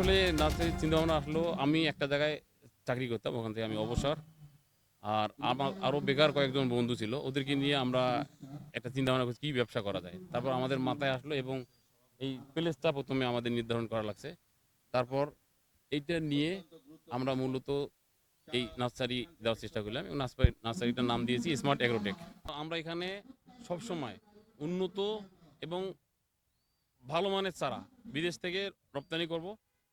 কাছে চিন্তা ভাবনা আসলো, আমি একটা জায়গায় চাকরি করতাম, ওখান থেকে আমি অবসর। আর আমার আরও বেকার কয়েকজন বন্ধু ছিল, ওদেরকে নিয়ে আমরা একটা চিন্তা ভাবনা করছি, কী ব্যবসা করা যায়? তারপর আমাদের মাথায় আসলো এবং এই প্লেসটা প্রথমে আমাদের নির্ধারণ করা লাগছে। তারপর এইটা নিয়ে আমরা মূলত এই নার্সারি দেওয়ার চেষ্টা করলাম এবং নার্সারি, নার্সারিটার নাম দিয়েছি স্মার্ট অ্যাগ্রোটেক আমরা এখানে সবসময় উন্নত এবং ভালো মানের চারা বিদেশ থেকে রপ্তানি করব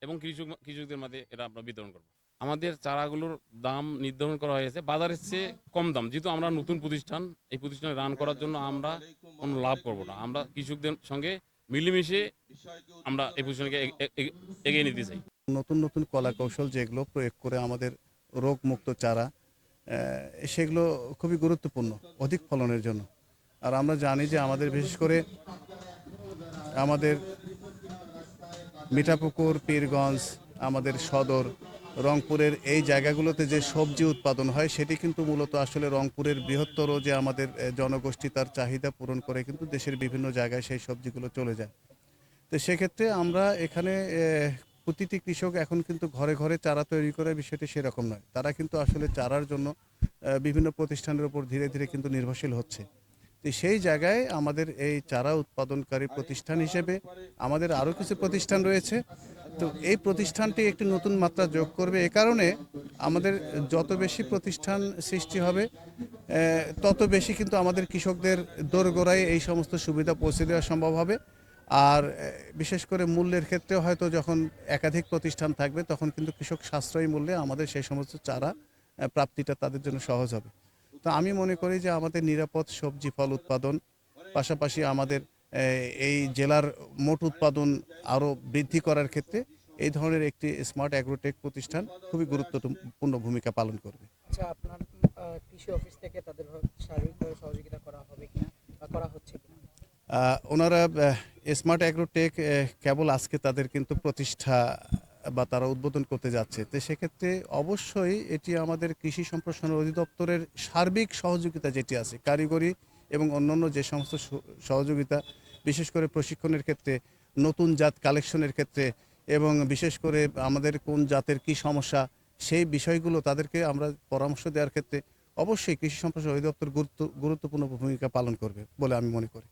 এবং কৃষক কৃষকদের মাঝে এটা আমরা বিতরণ করব। আমাদের চারাগুলোর দাম নির্ধারণ করা হয়েছে। বাজারের চেয়ে কম দাম। যেহেতু আমরা নতুন প্রতিষ্ঠান, এই প্রতিষ্ঠানে রান করার জন্য আমরা কোনো লাভ করব না। আমরা কৃষকদের সঙ্গে মিলেমিশে আমরা এই প্রতিষ্ঠানকে এগিয়ে নিতে চাই। নতুন নতুন কলা কৌশল যেগুলো প্রয়োগ করে আমাদের রোগমুক্ত চারা সেগুলো খুবই গুরুত্বপূর্ণ অধিক ফলনের জন্য। আর আমরা জানি যে আমাদের, বিশেষ করে আমাদের মিঠাপুকুর, পীরগঞ্জ, আমাদের সদর, রংপুরের এই জায়গাগুলোতে যে সবজি উৎপাদন হয়, সেটি কিন্তু মূলত আসলে রংপুরের বৃহত্তর যে আমাদের জনগোষ্ঠী, তার চাহিদা পূরণ করে কিন্তু দেশের বিভিন্ন জায়গায় সেই সবজিগুলো চলে যায়। তো সেক্ষেত্রে আমরা এখানে প্রতিটি কৃষক এখন কিন্তু ঘরে ঘরে চারা তৈরি করার বিষয়টি সেরকম নয়। তারা কিন্তু আসলে চারার জন্য বিভিন্ন প্রতিষ্ঠানের উপর ধীরে ধীরে কিন্তু নির্ভরশীল হচ্ছে। তো সেই জায়গায় আমাদের এই চারা উৎপাদনকারী প্রতিষ্ঠান হিসেবে আমাদের আরও কিছু প্রতিষ্ঠান রয়েছে। তো এই প্রতিষ্ঠানটি একটি নতুন মাত্রা যোগ করবে। এ কারণে আমাদের যত বেশি প্রতিষ্ঠান সৃষ্টি হবে তত বেশি কিন্তু আমাদের কৃষকদের দোরগোড়ায় এই সমস্ত সুবিধা পৌঁছে দেওয়া সম্ভব হবে। আর বিশেষ করে মূল্যের ক্ষেত্রেও হয়তো যখন একাধিক প্রতিষ্ঠান থাকবে তখন কিন্তু কৃষক সাশ্রয়ী মূল্যে আমাদের সেই সমস্ত চারা প্রাপ্তিটা তাদের জন্য সহজ হবে। তো আমি মনে করি যে আমাদের নিরাপদ সবজি ফল উৎপাদন পাশাপাশি আমাদের এই জেলার মোট উৎপাদন আরও বৃদ্ধি করার ক্ষেত্রে এই ধরনের একটি স্মার্ট অ্যাগ্রোটেক প্রতিষ্ঠান খুবই গুরুত্বপূর্ণ ভূমিকা পালন করবে। আচ্ছা আপনার কৃষি অফিস থেকে তাদের শারীরিকভাবে সহযোগিতা করা হবে কিনা বা করা হচ্ছে কিনা? ওনারা স্মার্ট অ্যাগ্রোটেক কেবল আজকে তাদের কিন্তু প্রতিষ্ঠা বা তারা উদ্বোধন করতে যাচ্ছে। তো সেক্ষেত্রে অবশ্যই এটি আমাদের কৃষি সম্প্রসারণ অধিদপ্তরের সার্বিক সহযোগিতা যেটি আছে, কারিগরি এবং অন্যান্য যে সমস্ত সহযোগিতা, বিশেষ করে প্রশিক্ষণের ক্ষেত্রে, নতুন জাত কালেকশনের ক্ষেত্রে এবং বিশেষ করে আমাদের কোন জাতের কি সমস্যা, সেই বিষয়গুলো তাদেরকে আমরা পরামর্শ দেওয়ার ক্ষেত্রে অবশ্যই কৃষি সম্প্রসারণ অধিদপ্তর গুরুত্ব, গুরুত্বপূর্ণ ভূমিকা পালন করবে বলে আমি মনে করি।